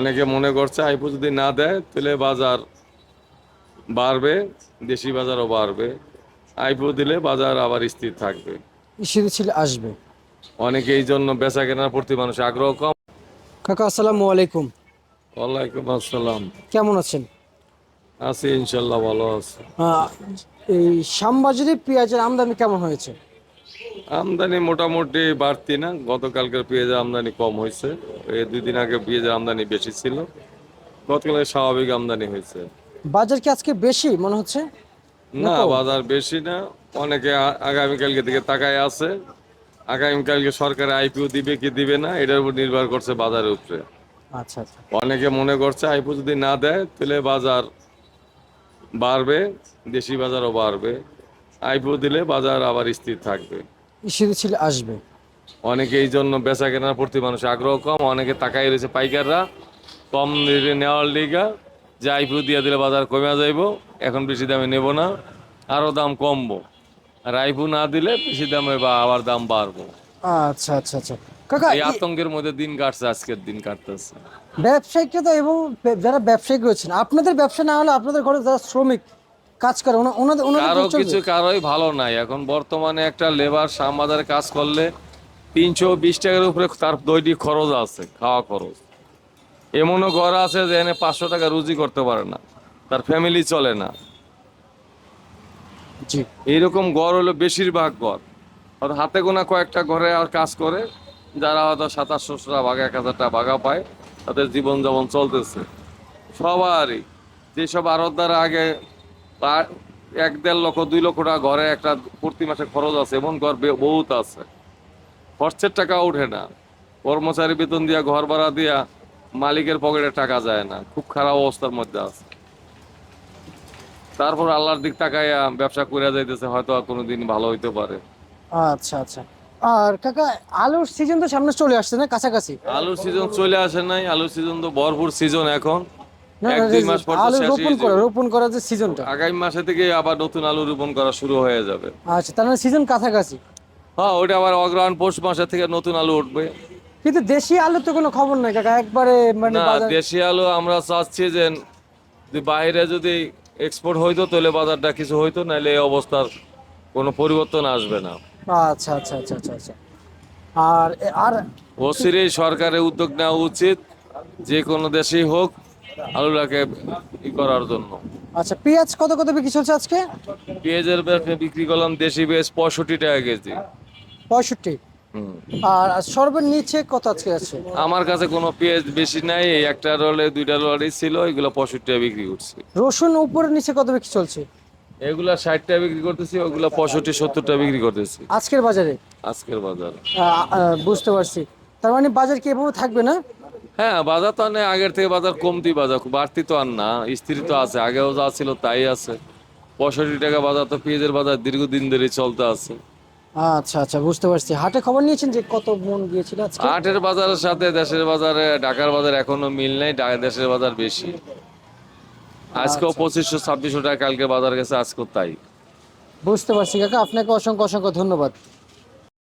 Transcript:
অনেকে মনে করছে আইপো যদি না দেয় তাহলে বাজার বাড়বে দেশি বাজারও বাড়বে। আইপো দিলে বাজার আবার স্থির থাকবে। ছিল আসবে। অনেকে এই জন্য বেচা কেনার প্রতি মানুষ আগ্রহ কম। কাকা আসসালামু আলাইকুম। ওয়ালাইকুম আসসালাম। কেমন আছেন? আছি ইনশাল্লাহ ভালো আছে। এই শ্যামবাজারে পেঁয়াজের আমদানি কেমন হয়েছে? আমদানি মোটামুটি বাড়তি না। গতকালকের পেঁয়াজের আমদানি কম হয়েছে। এই দুই দিন আগে পেঁয়াজের আমদানি বেশি ছিল। গতকালে স্বাভাবিক আমদানি হয়েছে। বাজার কি আজকে বেশি মনে হচ্ছে? না বাজার বেশি না। অনেকে আগামীকালকে দিকে তাকায় আছে। আগামীকালকে সরকার আইপিও দিবে কি দিবে না এটার উপর নির্ভর করছে বাজারের উপরে। আচ্ছা আচ্ছা। অনেকে মনে করছে আইপিও যদি না দেয় তাহলে বাজার বাড়বে দেশি বাজারও বাড়বে। আইপিও দিলে বাজার আবার স্থির থাকবে। ছিল আসবে। অনেকে এই জন্য বেচা কেনার প্রতি মানুষ আগ্রহ কম অনেকে তাকাই রয়েছে পাইকাররা। কম রেটে নেওয়ার লিগা যে আইপিও দিয়ে দিলে বাজার কমে যাইব এখন বেশি দামে নেব না আরও দাম কমবো। আর আইপু না দিলে বেশি দামে বা আবার দাম বাড়বো। আচ্ছা আচ্ছা আচ্ছা। কাকা এই আতঙ্কের মধ্যে দিন কাটছে আজকের দিন কাটতেছে। ব্যবসায়িককে তো এবং যারা ব্যবসায়িক রয়েছেন আপনাদের ব্যবসা না হলে আপনাদের ঘরে যারা শ্রমিক কাজ করে ওনাদের কারও কিছু কারোই ভালো নাই। এখন বর্তমানে একটা লেবার সামবাজারে কাজ করলে তিনশো বিশ টাকার উপরে তার দৈনিক খরচ আছে খাওয়া খরচ। এমনও ঘর আছে যে এনে পাঁচশো টাকা রুজি করতে পারে না তার ফ্যামিলি চলে না। এইরকম ঘর হলো বেশিরভাগ ঘর। হাতে গোনা কয়েকটা ঘরে আর কাজ করে যারা হয়তো সাতাশশো টাকা ভাগা এক হাজার টাকা ভাগা পায় তাদের জীবন যেমন চলতেছে। সবারই যেসব আরতদারা আগে পা- এক দেড় লক্ষ দুই লক্ষ টাকা ঘরে একটা প্রতি মাসে খরচ আছে এমন ঘর বহুত আছে। খরচের টাকা ওঠে না। কর্মচারী বেতন দিয়া ঘর ভাড়া দিয়া মালিকের পকেটে টাকা যায় না। খুব খারাপ অবস্থার মধ্যে আছে। তারপর আল্লাহর দিক তাকাইয়া ব্যবসা করে যাইতেছে হয়তো আর কোনোদিন ভালো হইতে পারে। আচ্ছা আচ্ছা। আর কাকা আলুর সিজন তো সামনে চলে আসছে না কাছাকাছি? আলুর সিজন চলে আসে নাই। আলুর সিজন তো ভরপুর সিজন এখন। এক দুই মাস পর আলু রোপণ করা রোপণ করার যে সিজনটা আগামী মাসে থেকে আবার নতুন আলু রোপণ করা শুরু হয়ে যাবে। আচ্ছা তার মানে সিজন কাছাকাছি। হ্যাঁ ওইটা আবার অগ্রহণ পৌষ মাসে থেকে নতুন আলু উঠবে। কিন্তু দেশি আলুর তো কোনো খবর নাই কাকা একবারে মানে না দেশি আলু আমরা চাচ্ছি যে বাইরে যদি এক্সপোর্ট হইতো তাহলে বাজারটা কিছু হইতো নাহলে এই অবস্থার কোনো পরিবর্তন আসবে না। আচ্ছা আচ্ছা আচ্ছা আচ্ছা আচ্ছা। আর আর সরকারের উদ্যোগ নেওয়া উচিত যে কোনো দেশেই হোক আলুটাকে ই করার জন্য। আচ্ছা পেঁয়াজ কত কত বিক্রি চলছে আজকে? পেঁয়াজের বিক্রি করলাম দেশি পেঁয়াজ পঁয়ষট্টি টাকা কেজি। পঁয়ষট্টি? হুম। আর সর্বনিচে কত আজকে আছে? আমার কাছে কোনো পেঁয়াজ বেশি নাই এই একটা রোলে দুইটা রোলই ছিল এগুলো পঁয়ষট্টি টাকা বিক্রি করছি। রসুন উপরে নিচে কত বিক্রি চলছে? এগুলা ষাট টাকা বিক্রি করতেছি ওগুলো পঁয়ষট্টি সত্তর টাকা বিক্রি করতেছি। আজকের বাজারে? আজকের বাজার। বুঝতে পারছি। তার মানে বাজার কি এভাবে থাকবে না? হ্যাঁ বাজার তো অনেক আগের থেকে বাজার কমতি বাজার বাড়তি তো আর না স্থির তো আছে আগেও যা ছিল তাই আছে। পঁয়ষট্টি টাকা বাজার তো পেঁয়াজের বাজার দীর্ঘদিন ধরে চলতে আছে। আচ্ছা আচ্ছা বুঝতে পারছি। হাটে খবর নিয়েছেন যে কত মন গিয়েছিল আজকে? আটের বাজারের সাথে দেশের বাজারে ঢাকার বাজার এখনও মিল নেই দেশের বাজার বেশি। আজকেও পঁচিশশো ছাব্বিশশো টাকা কালকে বাজার গেছে আজকেও তাই। বুঝতে পারছি কাকা আপনাকে অসংখ্য অসংখ্য ধন্যবাদ।